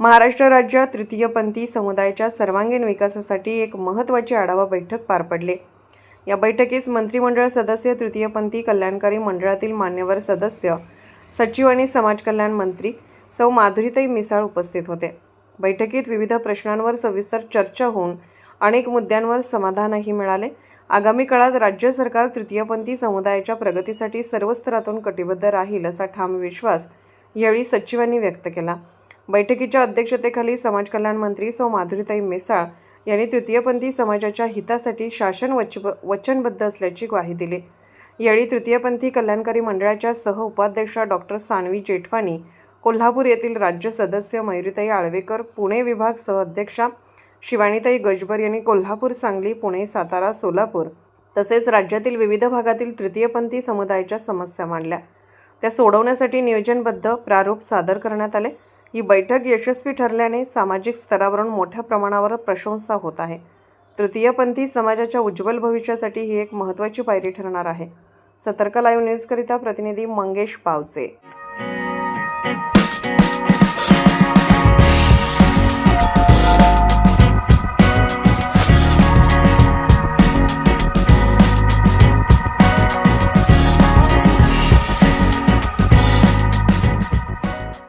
महाराष्ट्र राज्यात तृतीयपंथी समुदायाच्या सर्वांगीण विकासासाठी एक महत्त्वाची आढावा बैठक पार पडली. या बैठकीस मंत्रिमंडळ सदस्य तृतीयपंथी कल्याणकारी मंडळातील मान्यवर सदस्य सचिव आणि समाज कल्याण मंत्री सौ माधुरीताई मिसाळ उपस्थित होते. बैठकीत विविध प्रश्नांवर सविस्तर चर्चा होऊन अनेक मुद्द्यांवर समाधानही मिळाले. आगामी काळात राज्य सरकार तृतीयपंथी समुदायाच्या प्रगतीसाठी सर्व स्तरातून कटिबद्ध राहील असा ठाम विश्वास यावेळी सचिवांनी व्यक्त केला. बैठकीच्या अध्यक्षतेखाली समाज कल्याण मंत्री सौ माधुरीताई मिसाळ यांनी तृतीयपंथी समाजाच्या हितासाठी शासन वच वचनबद्ध असल्याची ग्वाही दिली. यावेळी तृतीयपंथी कल्याणकारी मंडळाच्या सह उपाध्यक्षा डॉक्टर सानवी जेठवानी कोल्हापूर येथील राज्य सदस्य मयुरीताई आळवेकर पुणे विभाग सहअध्यक्षा शिवानीताई गजबर यांनी कोल्हापूर सांगली पुणे सातारा सोलापूर तसेच राज्यातील विविध भागातील तृतीयपंथी समुदायाच्या समस्या मांडल्या. त्या सोडवण्यासाठी नियोजनबद्ध प्रारूप सादर करण्यात आले. ही बैठक यशस्वी ठरल्याने सामाजिक स्तरावरून मोठ्या प्रमाणावर प्रशंसा होत आहे. तृतीयपंथी समाजाच्या उज्ज्वल भविष्यासाठी ही एक महत्त्वाची पायरी ठरणार आहे. सतर्क लाईव्ह न्यूजकरिता प्रतिनिधी मंगेश पावचे.